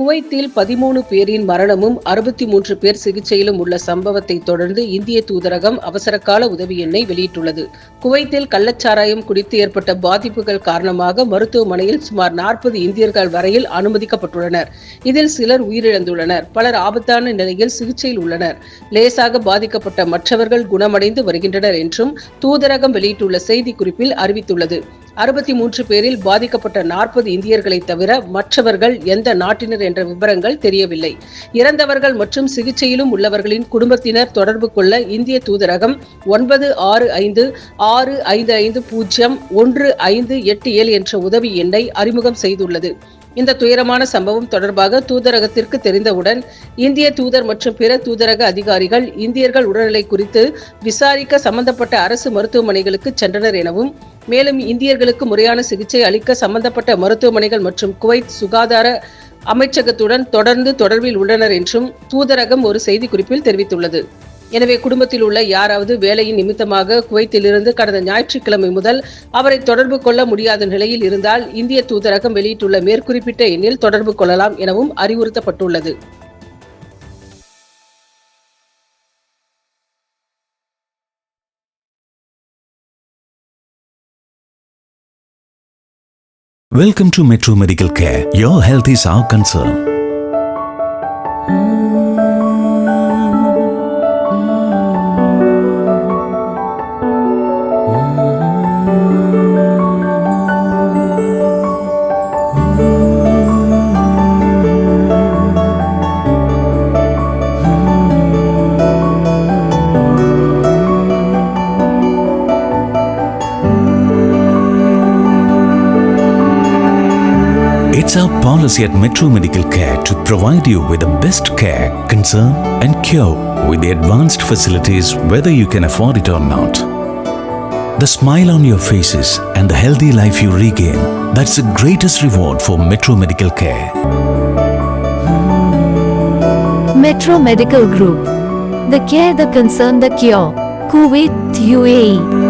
குவைத்தில் பதிமூணு பேரின் மரணமும் அறுபத்தி மூன்று பேர் சிகிச்சையிலும் உள்ள சம்பவத்தை தொடர்ந்து இந்திய தூதரகம் அவசரகால உதவி எண்ணை வெளியிட்டுள்ளது. குவைத்தில் கள்ளச்சாராயம் குடித்து ஏற்பட்ட பாதிப்புகள் காரணமாக மருத்துவமனையில் சுமார் நாற்பது இந்தியர்கள் வரையில் அனுமதிக்கப்பட்டுள்ளனர். இதில் சிலர் உயிரிழந்துள்ளனர். பலர் ஆபத்தான நிலையில் சிகிச்சையில் உள்ளனர். லேசாக பாதிக்கப்பட்ட மற்றவர்கள் குணமடைந்து வருகின்றனர் என்றும் தூதரகம் வெளியிட்டுள்ள செய்திக்குறிப்பில் அறிவித்துள்ளது. அறுபத்தி மூன்று பேரில் பாதிக்கப்பட்ட நாற்பது இந்தியர்களை தவிர மற்றவர்கள் எந்த நாட்டினர் என்ற விவரங்கள் தெரியவில்லை. இறந்தவர்கள் மற்றும் சிகிச்சையிலும் உள்ளவர்களின் குடும்பத்தினர் தொடர்பு கொள்ள இந்திய தூதரகம் ஒன்பது ஆறு ஐந்து ஆறு ஐந்து ஐந்து பூஜ்ஜியம் ஒன்று ஐந்து எட்டு ஏழு என்ற உதவி எண்ணை அறிமுகம் செய்துள்ளது. இந்த துயரமான சம்பவம் தொடர்பாக தூதரகத்திற்கு தெரிந்தவுடன் இந்திய தூதர் மற்றும் பிற தூதரக அதிகாரிகள் இந்தியர்கள் உடல்நிலை குறித்து விசாரிக்க சம்பந்தப்பட்ட அரசு மருத்துவமனைகளுக்கு சென்றனர் எனவும் மேலும் இந்தியர்களுக்கு முறையான சிகிச்சை அளிக்க சம்பந்தப்பட்ட மருத்துவமனைகள் மற்றும் குவைத் சுகாதார அமைச்சகத்துடன் தொடர்ந்து தொடர்பில் உள்ளனர் என்றும் தூதரகம் ஒரு செய்திக்குறிப்பில் தெரிவித்துள்ளது. எனவே குடும்பத்தில் உள்ள யாராவது வேலையின் நிமித்தமாக குவைத்திலிருந்து கடந்த ஞாயிற்றுக்கிழமை முதல் அவரை தொடர்பு கொள்ள முடியாத நிலையில் இருந்தால் இந்திய தூதரகம் வெளியிட்டுள்ள மேற்குறிப்பிட்ட எண்ணில் தொடர்பு கொள்ளலாம் எனவும் அறிவுறுத்தப்பட்டுள்ளது Welcome to Metro Medical Care. Your health is our concern. It's our policy at Metro Medical Care to provide you with the best care, concern, and cure with the advanced facilities whether you can afford it or not. The smile on your faces and the healthy life you regain that's the greatest reward for Metro Medical Care. Metro Medical Group. The care, the concern, the cure. Kuwait, UAE.